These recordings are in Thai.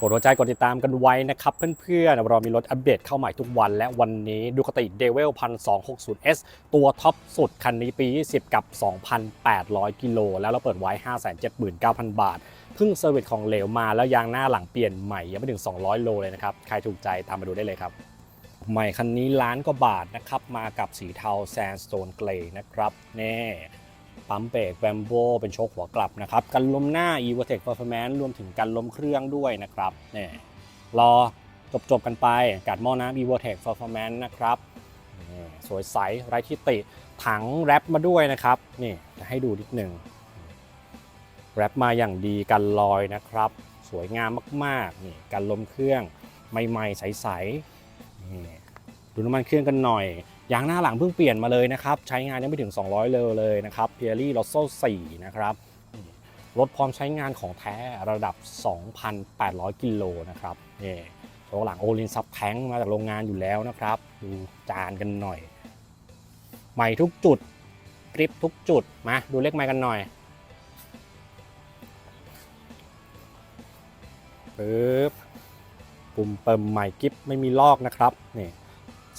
กดหัวใจกดติดตามกันไว้นะครับเพื่อนๆเรามีรถอัปเดตเข้าใหม่ทุกวันและวันนี้ดูคติเดเวล1260 S ตัวท็อปสุดคันนี้ปี 20 กับ 2,800 กิโลแล้วเราเปิดไว้ 579,000 บาทเพิ่งเซอร์วิสของเหลวมาแล้วยางหน้าหลังเปลี่ยนใหม่ยังไม่ถึง 200 โลเลยนะครับ ใครถูกใจตามมาดูได้เลยครับ ใหม่คันนี้ล้านกว่าบาทนะครับ มากับสีเทาแซนสโตนเกรย์นะครับ แน่ ปั๊มเบรกแบมโบเป็นโชคหัวกลับนะครับกันลมหน้า e v o t e c Performance รวมถึงกันลมเครื่องด้วยนะครับเนี่ยรอจบจบๆกันไปกัดหม้อน้ำ e v o t e c Performance นะครับนี่สวยใสไร้ที่ติ ถังแรปมาด้วยนะครับ นี่จะให้ดูนิดหนึ่งแรปมาอย่างดีกันลอยนะครับ สวยงามมากๆนี่กันลมเครื่องใหม่ๆใสๆนี่ดูน้ำมันเครื่องกันหน่อย ยางหน้าหลังเพิ่งเปลี่ยนมาเลยนะครับ ใช้งานยังไม่ถึง 200โลเลยนะครับเพียรี่ลอสโซ่4นะครับรถพร้อมใช้งานของแท้ระดับ 2,800 กิโลนะครับนี่ตัวหลังโอลินซับแทงมาจากโรงงานอยู่แล้วนะครับดูจานกันหน่อย ใหม่ทุกจุดกริปทุกจุดมาดูเลขไม้กันหน่อยปึ๊บปุ่มเปิมใหม่กิฟไม่มีลอกนะครับนี่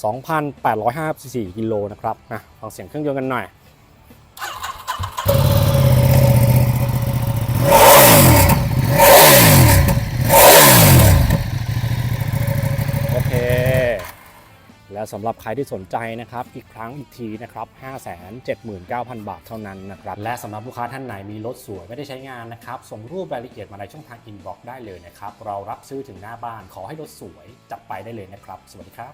2,854กิโลนะครับนะฟังเสียงเครื่องยนต์กันหน่อยโอเค และสำหรับใครที่สนใจนะครับ อีกครั้งอีกทีนะครับ 579,000 บาทเท่านั้นนะครับ และสำหรับลูกค้าท่านไหนมีรถสวยไม่ได้ใช้งานนะครับ ส่งรูปรายละเอียดมาในช่องทางอินบ็อกซ์ได้เลยนะครับ เรารับซื้อถึงหน้าบ้านขอให้รถสวยจัดไปได้เลยนะครับ สวัสดีครับ